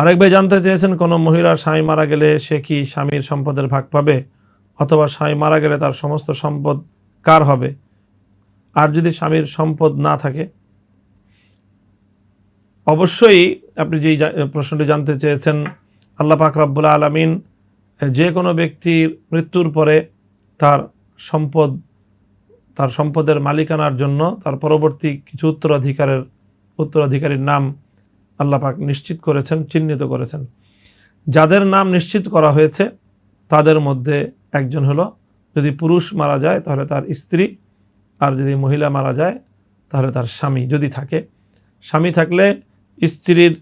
আরেক ভাই জানতে চেয়েছেন, কোনো মহিলার স্বামী মারা গেলে সে কি স্বামীর সম্পদের ভাগ পাবে? অথবা স্বামী মারা গেলে তার সমস্ত সম্পদ কার হবে? আর যদি স্বামীর সম্পদ না থাকে? অবশ্যই আপনি যেই প্রশ্নটি জানতে চেয়েছেন, আল্লাহ পাক রব্বুল আলমিন যে কোনো ব্যক্তির মৃত্যুর পরে তার সম্পদ, তার সম্পদের মালিকানার জন্য তার পরবর্তী কিছু উত্তরাধিকারের, উত্তরাধিকারীর নাম আল্লাহ পাক নিশ্চিত করেছেন, চিহ্নিত করেছেন। যাদের নাম নিশ্চিত করা হয়েছে, তাদের মধ্যে একজন হলো, যদি পুরুষ মারা যায়, তাহলে তার স্ত্রী, আর যদি মহিলা মারা যায়, তাহলে তার স্বামী যদি থাকে। স্বামী থাকলে স্ত্রীর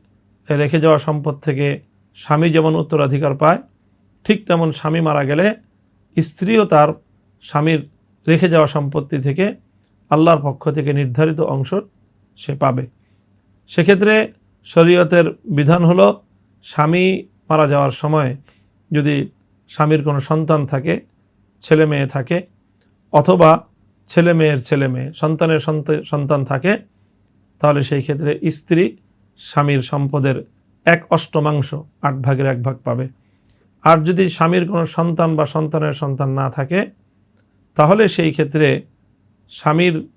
রেখে যাওয়া সম্পদ থেকে স্বামী যেমন উত্তরাধিকার পায়, ঠিক তেমন স্বামী মারা গেলে স্ত্রীও তার স্বামীর রেখে যাওয়া সম্পত্তি থেকে আল্লাহর পক্ষ থেকে নির্ধারিত অংশ সে পাবে। সেক্ষেত্রে শরীয়তের বিধান হলো স্বামী মারা যাওয়ার সময় যদি স্বামীর কোনো সন্তান থাকে, ছেলে মেয়ে থাকে, অথবা ছেলে মেয়ের ছেলে মেয়ে, সন্তানের সন্তা- সন্তান থাকে, তাহলে সেই ক্ষেত্রে স্ত্রী স্বামীর সম্পদের এক অষ্টমাংশ, আট ভাগের এক ভাগ পাবে। আর যদি স্বামীর কোনো সন্তান বা সন্তানের সন্তান না থাকে, তাহলে সেই ক্ষেত্রে স্বামীর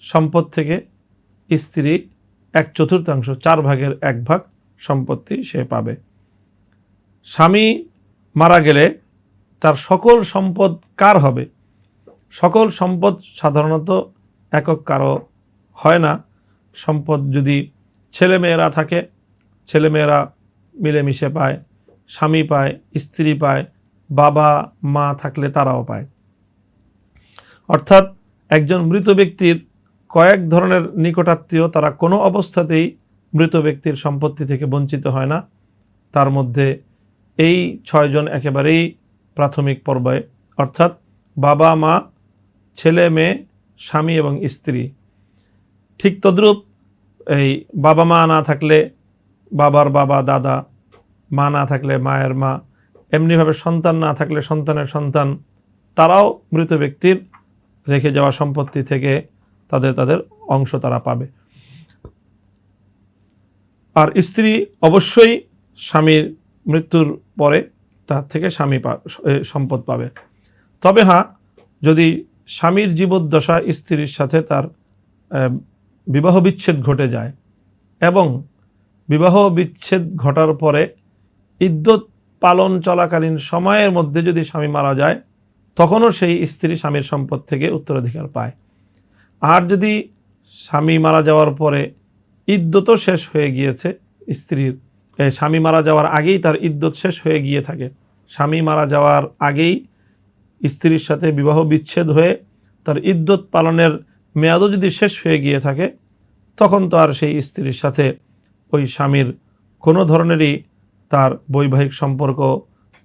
সম্পদ থেকে স্ত্রী এক চতুর্থাংশ, চার ভাগের এক ভাগ সম্পত্তি সে পাবে। স্বামী মারা গেলে তার সকল সম্পদ কার হবে? সকল সম্পদ সাধারণত একক কারও হয় না। সম্পদ যদি ছেলেমেয়েরা থাকে, ছেলেমেয়েরা মিলেমিশে পায়, স্বামী পায়, স্ত্রী পায়, বাবা, মা থাকলে তারাও পায়। অর্থাৎ একজন মৃত ব্যক্তির কয়েক ধরনের নিকটাত্মীয় তারা কোনো অবস্থাতেই মৃত ব্যক্তির সম্পত্তি থেকে বঞ্চিত হয় না। তার মধ্যে এই ছয়জন একেবারেই প্রাথমিক পর্বে অর্থাৎ বাবা, মা, ছেলে, মেয়ে, স্বামী এবং স্ত্রী। ঠিক তদ্রূপ এই বাবা, মা না থাকলে বাবার বাবা, দাদা, মা না থাকলে মায়ের মা, এমনিভাবে সন্তান না থাকলে সন্তানের সন্তান, তারাও মৃত ব্যক্তির রেখে যাওয়া সম্পত্তি থেকে তাদের তাদের অংশ তারা পাবে। আর স্ত্রী অবশ্যই স্বামীর মৃত্যুর পরে তার থেকে স্বামী সম্পদ পাবে। তবে হ্যাঁ যদি স্বামীর জীবদ্দশা স্ত্রীর সাথে তার বিবাহ বিচ্ছেদ ঘটে যায় এবং বিবাহ বিচ্ছেদ ঘটার পরে ইদ্যত পালন চলাকালীন সময়ের মধ্যে যদি স্বামী মারা যায়, তখনও সেই স্ত্রী স্বামীর সম্পদ থেকে উত্তরাধিকার পায়। আর যদি স্বামী মারা যাওয়ার পরে ইদ্যতও শেষ হয়ে গিয়েছে, স্ত্রীর স্বামী মারা যাওয়ার আগেই তার ইদ্যত শেষ হয়ে গিয়ে থাকে। স্বামী মারা যাওয়ার আগেই স্ত্রীর সাথে বিবাহ বিচ্ছেদ হয়ে তার ইদ্যত পালনের মেয়াদও যদি শেষ হয়ে গিয়ে থাকে, তখন তো আর সেই স্ত্রীর সাথে ওই স্বামীর কোনো ধরনেরই তার বৈবাহিক সম্পর্ক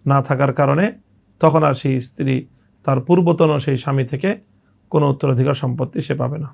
না থাকার কারণে তখন আর সেই স্ত্রী, তার পূর্বতন সেই স্বামী থেকে কোনো উত্তরাধিকার সম্পত্তি সে পাবে না।